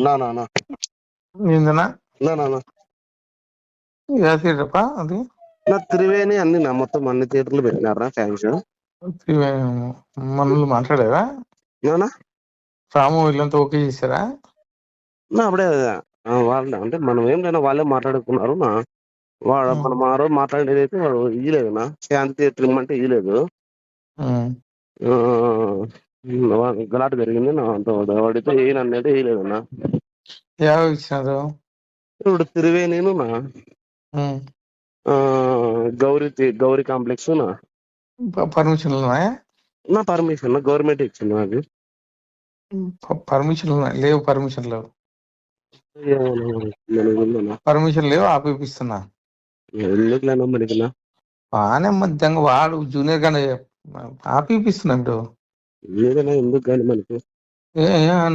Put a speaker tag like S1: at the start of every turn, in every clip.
S1: నా నా నా.
S2: ఏందన్నా?
S1: నా నా నా.
S2: ఏ థియేటరప్ప అది?
S1: నా త్రివేణి అన్ని నా మొత్తం అన్ని థియేటర్లు పెట్టినారా ఫ్యాన్స్
S2: మనల్ని మాట్లాడారా
S1: నానా
S2: రాము వీళ్ళంతా ఓకే చేశారా?
S1: నా అప్పుడే వాళ్ళే అంటే మనం ఏం లేనా వాళ్ళే మాట్లాడుకున్నారు నా. వాడు. మనం ఆ రోజు మాట్లాడేది అయితే వాడు ఇయ్యలేదు నా. శాంతి థియేటర్ ఇమ్మంటే ఇయ్యలేదు. గలాట జరిగింది నా. అంత వాడితే ఏ అనేది
S2: యావ ఇచ్చినారు
S1: ఇప్పుడు త్రివేణిను గౌరీ గౌరీ కాంప్లెక్స్ నా
S2: ప- పర్మిషన్లు ఉన్నాయా
S1: నా పర్మిషన్ గవర్నమెంట్ ఇచ్చింది నాకు
S2: ప- పర్మిషన్లు ఉన్నాయి లేవు పర్మిషన్ లేవు. పర్మిషన్ లేవు ఆపిపిస్తున్నా
S1: ఎందుకులేనా మనకి
S2: బాగానే మధ్యంగా వాడు జూనియర్ గానే ఆపిపిస్తున్నా ఇప్పుడు
S1: ఏదైనా ఎందుకు కానీ మనకి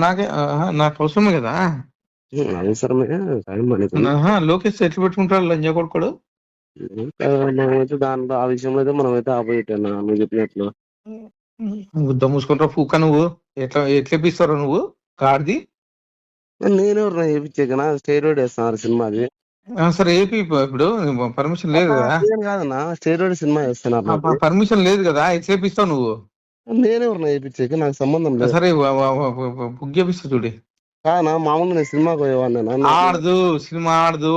S2: నాకే నాకు అవసరమే కదా
S1: అవసరమే
S2: లోకేష్ ఎట్లు పెట్టుకుంటాడు లంజ కొడుకోడు?
S1: మనమైతే దాంట్లో ఆ విషయంలో అయితే మనమైతే ఆపోజిట్ అన్న నువ్వు చెప్పినట్లు.
S2: గుద్ద మూసుకుంటావు పూక నువ్వు? ఎట్లా ఎట్లా ఇప్పిస్తావు నువ్వు? కార్ది
S1: నేను ఎవరు చేయించే కదా స్టేరోయిడ్ వేస్తున్నారు సినిమాది.
S2: సరే ఏపీ ఇప్పుడు పర్మిషన్ లేదు కదా?
S1: నేను కాదన్నా స్టేరోయిడ్ సినిమా వేస్తున్నారు.
S2: పర్మిషన్ లేదు కదా ఎట్లా ఇప్పిస్తావు నువ్వు?
S1: నేనెవరు చేయించేకి నాకు సంబంధం లేదు.
S2: సరే బుక్ చేపిస్తా చూడి.
S1: కానా? మామూలుగా నేను సినిమాకి పోయేవాడిని
S2: ఆడదు సినిమా ఆడదు.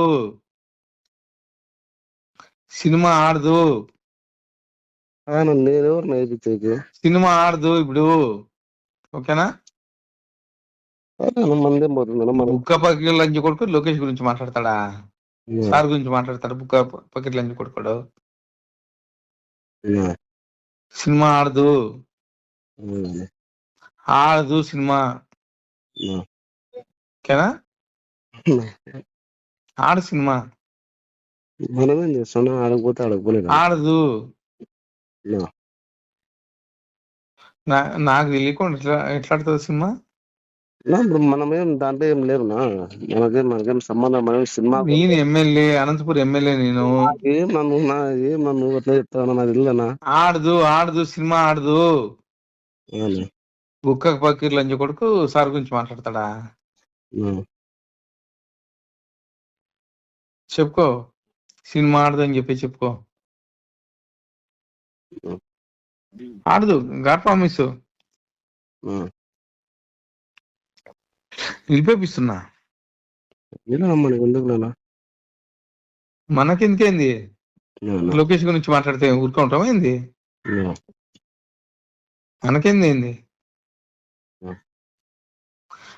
S2: సినిమా ఆడదు.
S1: నేనెవరు నేర్పించేకి
S2: సినిమా ఆడదు ఇప్పుడు. ఓకేనా?
S1: మందేం పోతుంది మనం
S2: బుక్క పకెట్ లంచ్ కొడుకు లోకేష్ గురించి మాట్లాడతాడా? సార్ గురించి మాట్లాడతాడు? బుక్క పకెట్ లంచ్ కొడుకోడు. సినిమా ఆడదు. ఆడదు సినిమా. ఓకేనా? ఆడు సినిమా.
S1: మనమేం చేస్తాం ఆడకపోతే ఆడకపోలేదు
S2: ఆడదు. నా. నాకు తెలియకుండా ఎట్లా ఎట్లా ఆడుతుంది సినిమా?
S1: ఇప్పుడు మనమేం దాంట్లో ఏం లేవు నా. మనకేం మనకేం సంబంధం మనం సినిమా
S2: నేను ఎమ్మెల్యే అనంతపురం ఎమ్మెల్యే నేను.
S1: ఏం నన్ను నా ఏం నన్ను అట్లా చెప్తావు నాకు తెలియదనా
S2: ఆడదు ఆడదు సినిమా ఆడదు. బుక్క పకీర్ లంచ కొడుకు సార్ గురించి మాట్లాడతాడా? చెప్పుకో. సినిమా ఆడదు అని చెప్పి చెప్పుకో. ఆడదు. God promise. నిలిపేపిస్తున్నా. మనకెందుకేంది? లోకేష్ గురించి మాట్లాడితే ఊరుకుంటామా ఏంది? మనకేంది ఏంది.